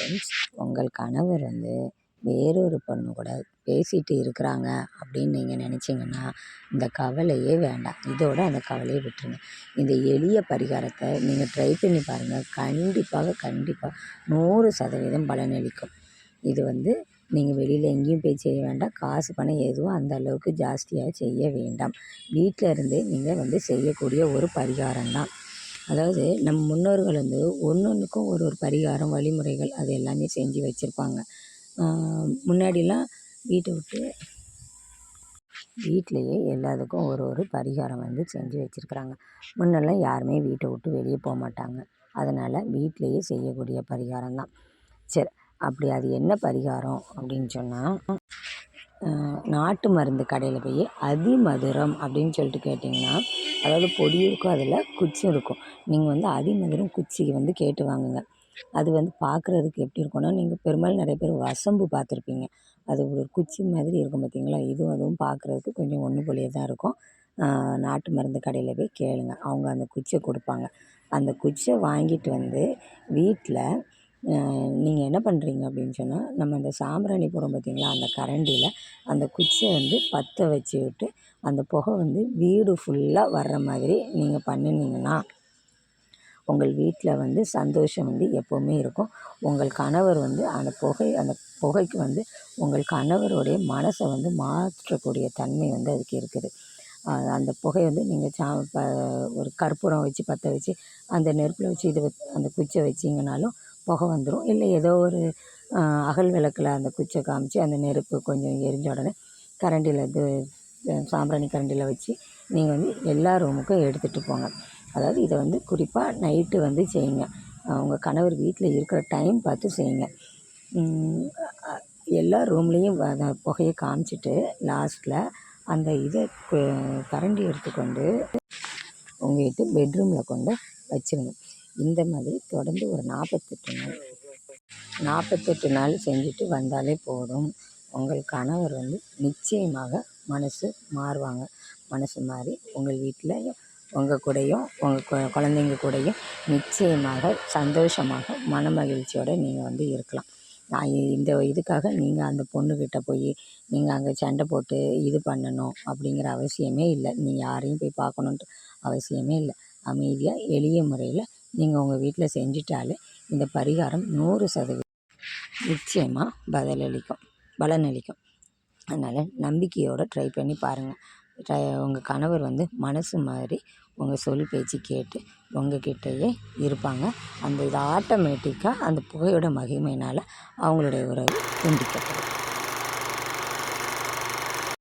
Friends உங்கள் கணவர் வந்து வேறொரு பொண்ணு கூட பேசிகிட்டு இருக்கிறாங்க அப்படின்னு நீங்கள் நினச்சிங்கன்னா இந்த கவலையே வேண்டாம். இதோட அந்த கவலையை விட்டுருங்க. இந்த எளிய பரிகாரத்தை நீங்கள் ட்ரை பண்ணி பாருங்கள் கண்டிப்பாக கண்டிப்பாக நூறு சதவீதம் பலனளிக்கும் இது வந்து நீங்கள் வெளியில் எங்கேயும் போய் செய்ய வேண்டாம். காசு பணம் எதுவும் அந்த அளவுக்கு ஜாஸ்தியாக செய்ய வேண்டாம். வீட்டில் இருந்தே நீங்கள் வந்து செய்யக்கூடிய ஒரு பரிகாரம் தான் அதாவது நம் முன்னோர்கள் வந்து ஒன்னொன்றுக்கும் ஒரு ஒரு பரிகாரம் வழிமுறைகள் அது எல்லாமே செஞ்சு வச்சுருப்பாங்க. முன்னாடிலாம் வீட்டை விட்டு வீட்டிலையே எல்லாத்துக்கும் ஒரு ஒரு பரிகாரம் வந்து செஞ்சு வச்சுருக்குறாங்க. முன்னெல்லாம் யாருமே வீட்டை விட்டு வெளியே போக மாட்டாங்க. அதனால் வீட்டிலையே செய்யக்கூடிய பரிகாரம் தான் சரி அப்படி அது என்ன பரிகாரம் அப்படின்னு சொன்னால் நாட்டு மருந்து கடையில் போய் அதிமதுரம் அப்படின்னு சொல்லிட்டு கேட்டிங்கன்னா அதாவது பொடியும் இருக்கும் அதில் குச்சும் இருக்கும். நீங்கள் வந்து அதிமதுரம் குச்சிக்கு வந்து கேட்டு வாங்குங்க. அது வந்து பார்க்குறதுக்கு எப்படி இருக்கும்னா நீங்கள் பெரும்பாலும் நிறைய பேர் வசம்பு பார்த்துருப்பீங்க. அது ஒரு குச்சி மாதிரி இருக்கும் பார்த்தீங்களா இதுவும் அதுவும் பார்க்குறதுக்கு கொஞ்சம் ஒன்று போலியே தான் இருக்கும். நாட்டு மருந்து கடையில் போய் கேளுங்க. அவங்க அந்த குச்சியை கொடுப்பாங்க. அந்த குச்சியை வாங்கிட்டு வந்து வீட்டில் நீங்கள் என்ன பண்ணுறீங்க அப்படின்னு சொன்னால் நம்ம இந்த சாம்பிராணி போடுறோம் பார்த்தீங்களா அந்த கரண்டியில் அந்த குச்சியை வந்து பற்ற வச்சு விட்டு அந்த புகை வந்து வீடு ஃபுல்லாக வர்ற மாதிரி நீங்கள் பண்ணினீங்கன்னா உங்கள் வீட்டில் வந்து சந்தோஷம் வந்து எப்போவுமே இருக்கும். உங்கள் கணவர் வந்து அந்த புகை அந்த புகைக்கு வந்து உங்கள் கணவருடைய மனசை வந்து மாற்றக்கூடிய தன்மை வந்து அதுக்கு இருக்குது. அந்த புகை வந்து நீங்கள் சா ப ஒரு கற்பூரம் வச்சு பற்ற வச்சு அந்த நெருப்பில் வச்சு இது அந்த குச்சை வச்சிங்கனாலும் புகை வந்துடும் இல்லை ஏதோ ஒரு அகல் விளக்கில் அந்த குச்சை காமிச்சு அந்த நெருப்பு கொஞ்சம் எரிஞ்ச உடனே கரண்டியில் இது சாம்பிராணி கரண்டியில் வச்சு நீங்கள் வந்து எல்லா ரூமுக்கும் எடுத்துகிட்டு போங்க. அதாவது இதை வந்து குறிப்பாக நைட்டு வந்து செய்யுங்க. உங்கள் கணவர் வீட்டில் இருக்கிற டைம் பார்த்து செய்யுங்க. எல்லா ரூம்லேயும் அந்த புகையை காமிச்சிட்டு லாஸ்ட்டில் அந்த இதை கரண்டி எடுத்துக்கொண்டு உங்கள் வீட்டு பெட்ரூமில் கொண்டு வச்சுருங்க. இந்த மாதிரி தொடர்ந்து ஒரு நாற்பத்தெட்டு நாள். நாற்பத்தெட்டு நாள் செஞ்சுட்டு வந்தாலே போதும். உங்கள் கணவர் வந்து நிச்சயமாக மனசு மாறுவாங்க. மனசு மாறி உங்கள் வீட்டில் உங்கள் கூடயும் உங்கள் குழந்தைங்க கூடயும் நிச்சயமாக சந்தோஷமாக மன மகிழ்ச்சியோடு நீங்கள் வந்து இருக்கலாம். நான் இந்த இதுக்காக நீங்கள் அந்த பொண்ணுக்கிட்ட போய் நீங்கள் அங்கே சண்டை போட்டு இது பண்ணணும் அப்படிங்கிற அவசியமே இல்லை. நீ யாரையும் போய் பார்க்கணுன்ட்டு அவசியமே இல்லை. அமைதியாக எளிய முறையில் நீங்கள் உங்கள் வீட்டில் செஞ்சிட்டாலே இந்த பரிகாரம் நூறு சதவீதம் நிச்சயமாக பதிலளிக்கும் பலனளிக்கும். அதனால் நம்பிக்கையோடு ட்ரை பண்ணி பாருங்கள் ட்ரை உங்கள் கணவர் வந்து மனசு மாதிரி உங்கள் சொல் பேச்சு கேட்டு உங்கள் கிட்டேயே இருப்பாங்க. அந்த இது ஆட்டோமேட்டிக்காக அந்த புகையோட மகிமையினால் அவங்களுடைய உறவு துண்டிக்கப்படும்.